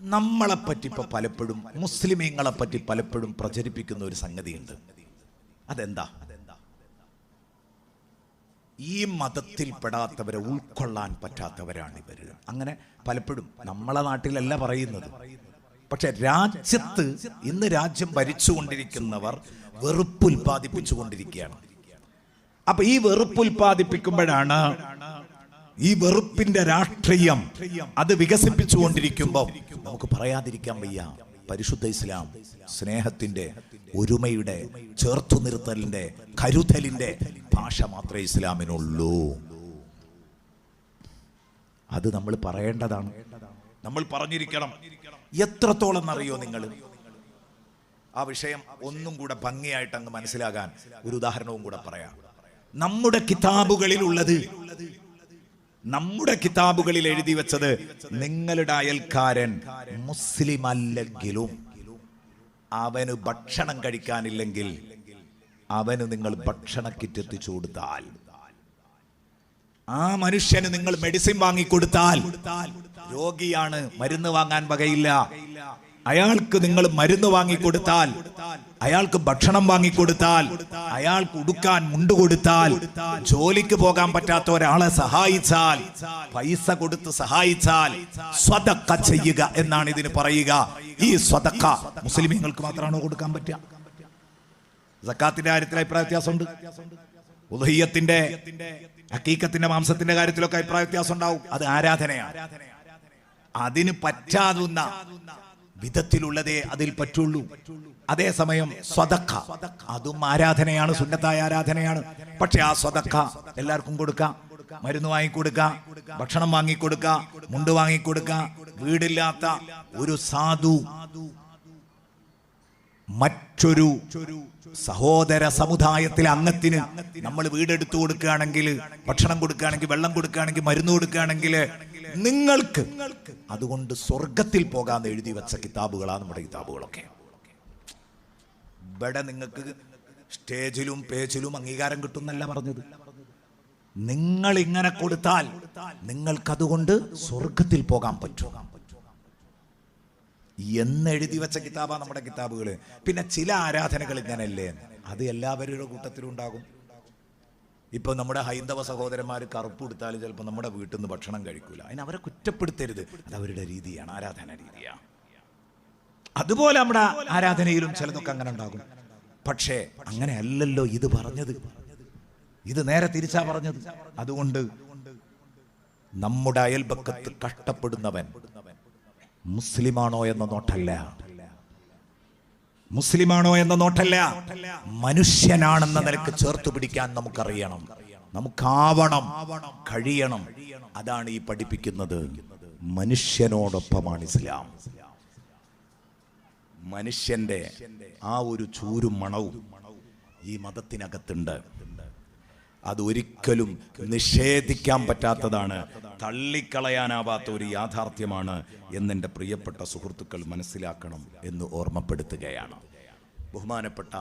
നമ്മളെപ്പറ്റി ഇപ്പൊ പലപ്പോഴും മുസ്ലിമീങ്ങളെ പറ്റി പലപ്പോഴും പ്രചരിപ്പിക്കുന്ന ഒരു സംഗതിയുണ്ട്. അതെന്താ? ഈ മതത്തിൽപ്പെടാത്തവരെ ഉൾക്കൊള്ളാൻ പറ്റാത്തവരാണ് ഇവർ അങ്ങനെ പലപ്പോഴും നമ്മളെ നാട്ടിലല്ല പറയുന്നത്. പക്ഷെ രാജ്യത്ത് ഇന്ന് രാജ്യം ഭരിച്ചുകൊണ്ടിരിക്കുന്നവർ വെറുപ്പ് ഉൽപ്പാദിപ്പിച്ചുകൊണ്ടിരിക്കുകയാണ്. അപ്പൊ ഈ വെറുപ്പ് ഉൽപ്പാദിപ്പിക്കുമ്പോഴാണ് ഈ വെറുപ്പിന്റെ രാഷ്ട്രീയം അത് വികസിപ്പിച്ചുകൊണ്ടിരിക്കുമ്പോൾ നമുക്ക് പറയാതിരിക്കാൻ വയ്യ. പരിശുദ്ധ ഇസ്ലാം സ്നേഹത്തിന്റെ ഒരുമയുടെ ചേർത്തു നിർത്തലിന്റെ കരുതലിന്റെ ഭാഷ മാത്രമേ ഇസ്ലാമിനുള്ളൂ. അത് നമ്മൾ പറയേണ്ടതാണ്. നമ്മൾ പറഞ്ഞിരിക്കണം. എത്രത്തോളം എന്നറിയോ നിങ്ങൾ? ആ വിഷയം ഒന്നും കൂടെ ഭംഗിയായിട്ട് അങ്ങ് മനസ്സിലാകാൻ ഒരു ഉദാഹരണവും കൂടെ പറയാം. നമ്മുടെ കിതാബുകളിൽ ഉള്ളത് നമ്മുടെ കിതാബുകളിൽ എഴുതി വെച്ചത് നിങ്ങളുടെ അയൽക്കാരൻ മുസ്ലിം അല്ലെങ്കിലും അവന് ഭക്ഷണം കഴിക്കാനില്ലെങ്കിൽ അവന് നിങ്ങൾ ഭക്ഷണ കിറ്റ് എത്തിച്ചു കൊടുത്താൽ. ആ മനുഷ്യന് നിങ്ങൾ മെഡിസിൻ വാങ്ങിക്കൊടുത്താൽ രോഗിയാണ് മരുന്ന് വാങ്ങാൻ വകയില്ല. അയാൾക്ക് നിങ്ങൾ മരുന്ന് വാങ്ങിക്കൊടുത്താൽ അയാൾക്ക് ഭക്ഷണം വാങ്ങിക്കൊടുത്താൽ അയാൾക്ക് ഉടുക്കാൻ മുണ്ട് കൊടുത്താൽ ജോലിക്ക് പോകാൻ പറ്റാത്ത ഒരാളെ സഹായിച്ചാൽ പൈസ കൊടുത്ത് സഹായിച്ചാൽ സ്വതക്ക ചെയ്യുക എന്നാണ് ഇതിന് പറയുക. ഈ സ്വതക്ക മുസ്ലിമീങ്ങൾക്ക് മാത്രമാണോ കൊടുക്കാൻ പറ്റുക. സക്കാത്തിന്റെ കാര്യത്തിൽ അഭിപ്രായ വ്യത്യാസമുണ്ട്. ഉദഹീയത്തിന്റെ ഹക്കീക്കത്തിന്റെ മാംസത്തിന്റെ കാര്യത്തിലൊക്കെ അഭിപ്രായ വ്യത്യാസം ഉണ്ടാവും അത് ആരാധനയാണ്. അതിന് പറ്റാതുന്ന വിധത്തിലുള്ളതേ അതിൽ പറ്റുള്ളൂ. അതേസമയം സ്വതക്ക. അതും ആരാധനയാണ് സുന്നത്തായ ആരാധനയാണ്. പക്ഷെ ആ സ്വതക്ക എല്ലാവർക്കും കൊടുക്കാം. മരുന്ന് വാങ്ങിക്കൊടുക്കാം ഭക്ഷണം വാങ്ങിക്കൊടുക്കാം മുണ്ട് വാങ്ങിക്കൊടുക്കാം. വീടില്ലാത്ത ഒരു സാധു മറ്റൊരു സഹോദര സമുദായത്തിലെ അംഗത്തിന് നമ്മൾ വീടെടുത്തു കൊടുക്കുകയാണെങ്കിൽ ഭക്ഷണം കൊടുക്കുകയാണെങ്കിൽ വെള്ളം കൊടുക്കുകയാണെങ്കിൽ മരുന്ന് കൊടുക്കുകയാണെങ്കിൽ നിങ്ങൾക്ക് അതുകൊണ്ട് സ്വർഗത്തിൽ പോകാൻ എഴുതി വെച്ച കിതാബുകളാണ് നമ്മുടെ കിതാബുകളൊക്കെ. ഇവിടെ നിങ്ങൾക്ക് സ്റ്റേജിലും പേജിലും അംഗീകാരം കിട്ടുന്നല്ല പറഞ്ഞത്. നിങ്ങൾ ഇങ്ങനെ കൊടുത്താൽ നിങ്ങൾക്കതുകൊണ്ട് സ്വർഗത്തിൽ പോകാൻ പറ്റും. എന്നെഴുതി വെച്ച കിതാബാണ് നമ്മുടെ കിതാബുകൾ പിന്നെ ചില ആരാധനകൾ ഇങ്ങനല്ലേ? അത് എല്ലാവരുടെ കൂട്ടത്തിലും ഉണ്ടാകും. ഇപ്പൊ നമ്മുടെ ഹൈന്ദവ സഹോദരന്മാർ കറുപ്പ് കൊടുത്താൽ ചിലപ്പോൾ നമ്മുടെ വീട്ടിൽ നിന്ന് ഭക്ഷണം കഴിക്കൂല. അതിന് അവരെ കുറ്റപ്പെടുത്തരുത്. അത് അവരുടെ രീതിയാണ് ആരാധന രീതിയാണ് അതുപോലെ നമ്മുടെ ആരാധനയിലും ചിലതൊക്കെ അങ്ങനെ ഉണ്ടാകും. പക്ഷേ അങ്ങനെ അല്ലല്ലോ ഇത് പറഞ്ഞത്. ഇത് നേരെ തിരിച്ചാ പറഞ്ഞത്. അതുകൊണ്ട് നമ്മുടെ അയൽപക്കത്ത് കഷ്ടപ്പെടുന്നവൻ മുസ്ലിമാണോ എന്ന നോട്ടല്ല. മുസ്ലിമാണോ എന്ന നോട്ടല്ല. മനുഷ്യനാണെന്ന നിലയ്ക്ക് ചേർത്ത് പിടിക്കാൻ നമുക്കറിയണം. നമുക്കാവണം കഴിയണം. അതാണ് ഈ പഠിപ്പിക്കുന്നത്. മനുഷ്യനോടൊപ്പമാണ് ഇസ്ലാം. മനുഷ്യന്റെ ആ ഒരു ചൂരും മണവും ഈ മതത്തിനകത്തുണ്ട്. അത് ഒരിക്കലും നിഷേധിക്കാൻ പറ്റാത്തതാണ്. തള്ളിക്കളയാനാവാത്ത ഒരു യാഥാർത്ഥ്യമാണ് എന്നെന്റെ പ്രിയപ്പെട്ട സുഹൃത്തുക്കൾ മനസ്സിലാക്കണം എന്ന് ഓർമ്മപ്പെടുത്തുകയാണ്. ബഹുമാനപ്പെട്ട